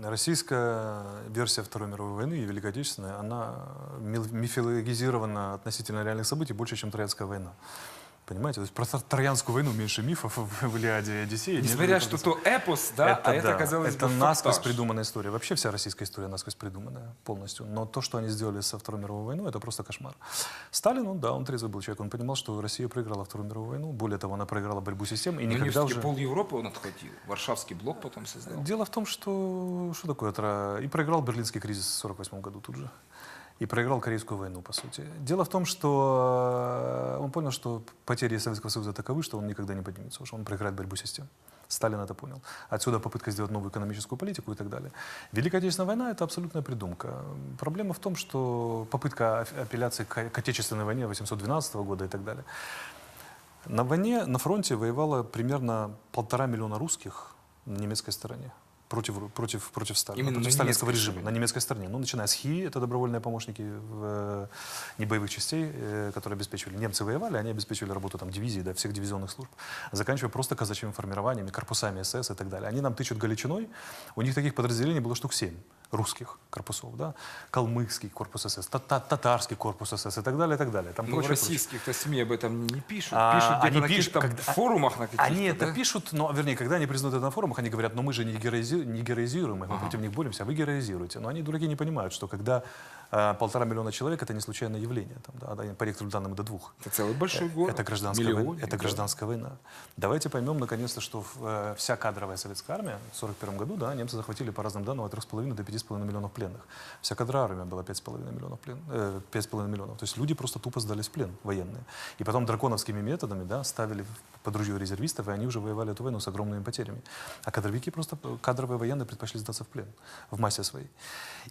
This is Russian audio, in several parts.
Российская версия Второй мировой войны и Великой Отечественной, она мифологизирована относительно реальных событий больше, чем Троянская война. Понимаете? То есть про Тро- Троянскую войну меньше мифов в Илиаде и Одиссее. Несмотря, что то эпос, да, а это, да, казалось это бы, насквозь фактаж. придуманная история. Вообще вся российская история насквозь придуманная полностью. Но то, что они сделали со Второй мировой войной, это просто кошмар. Сталин, он, да, он трезвый был человек. Он понимал, что Россия проиграла Вторую мировую войну. Более того, она проиграла борьбу систем. И Но никогда уже... пол Европы он отхватил. Варшавский блок потом создал. Дело в том, что... Что такое И проиграл Берлинский кризис в 1948 году тут же. И проиграл Корейскую войну, по сути. Дело в том, что э, он понял, что потери Советского Союза таковы, что он никогда не поднимется, что он проиграет борьбу систем. Сталин это понял. Отсюда попытка сделать новую экономическую политику и так далее. Великая Отечественная война – это абсолютная придумка. Проблема в том, что попытка ап- апелляции к Отечественной войне 812 года и так далее. На войне, на фронте воевало примерно полтора миллиона русских на немецкой стороне против, против, против Сталина, Именно против сталинского режима, стороне. на немецкой стороне. Ну, начиная с ХИ, это добровольные помощники в, э, небоевых частей, э, которые обеспечивали. Немцы воевали, они обеспечивали работу там, дивизий, да, всех дивизионных служб, заканчивая просто казачьими формированиями, корпусами СС и так далее. Они нам тычут Галичиной, у них таких подразделений было штук семь русских корпусов, да, калмыцкий корпус СС, та- татарский корпус СС и так далее, и так далее. Там Ну, прочее, российских-то СМИ об этом не пишут. А, пишут где-то они на пишут, каких-то когда- форумах на каких-то. Они это да? пишут, но, вернее, когда они признают это на форумах, они говорят, но мы же не, не героизируем их, мы против них боремся, а вы героизируете. Но они, дураки, не понимают, что когда э, полтора миллиона человек, это не случайное явление. Там, да, по некоторым данным, до двух. Это целый большой город. Это гражданская, война, Миллионник, это да. гражданская война. Давайте поймем, наконец-то, что э, вся кадровая советская армия в 1941 году, да, немцы захватили по разным данным от 3,5 до 5,5 миллионов пленных. Вся кадровая армия была 5,5 миллионов, плен, э, 5,5 миллионов. То есть люди просто тупо сдались в плен, военные. И потом драконовскими методами да, ставили под ружье резервистов, и они уже воевали эту войну с огромными потерями. А кадровики просто, э, кадровые военные предпочли сдаться в плен в массе своей.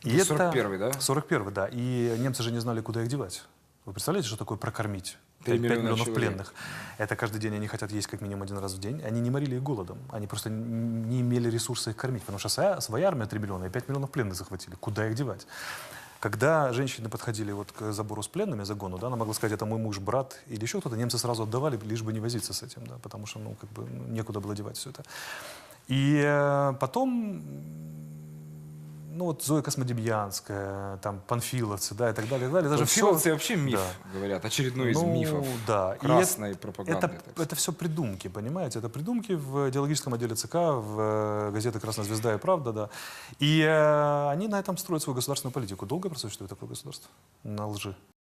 И Это 41-й, да? 41 да. И немцы же не знали, куда их девать. Вы представляете, что такое прокормить? Три 5 миллиона миллионов человек. пленных. Это каждый день они хотят есть как минимум один раз в день. Они не морили их голодом. Они просто не имели ресурса их кормить. Потому что своя, своя армия 3 миллиона и 5 миллионов пленных захватили. Куда их девать? Когда женщины подходили вот к забору с пленными, загону, да, она могла сказать, это мой муж, брат или еще кто-то, немцы сразу отдавали, лишь бы не возиться с этим, да, потому что, ну, как бы, ну, некуда было девать все это. И э, потом, ну, вот Зоя Космодемьянская, там, панфиловцы, да, и так далее, и так далее. Даже все, Панфиловцы вообще миф, Да. говорят, очередной из ну, мифов. Да. И Красной это- пропаганды. это, сказать. это все придумки, понимаете? Это придумки в идеологическом отделе ЦК, в э, газете «Красная звезда» и «Правда», да. И э, они на этом строят свою государственную политику. Долго просуществует такое государство? На лжи.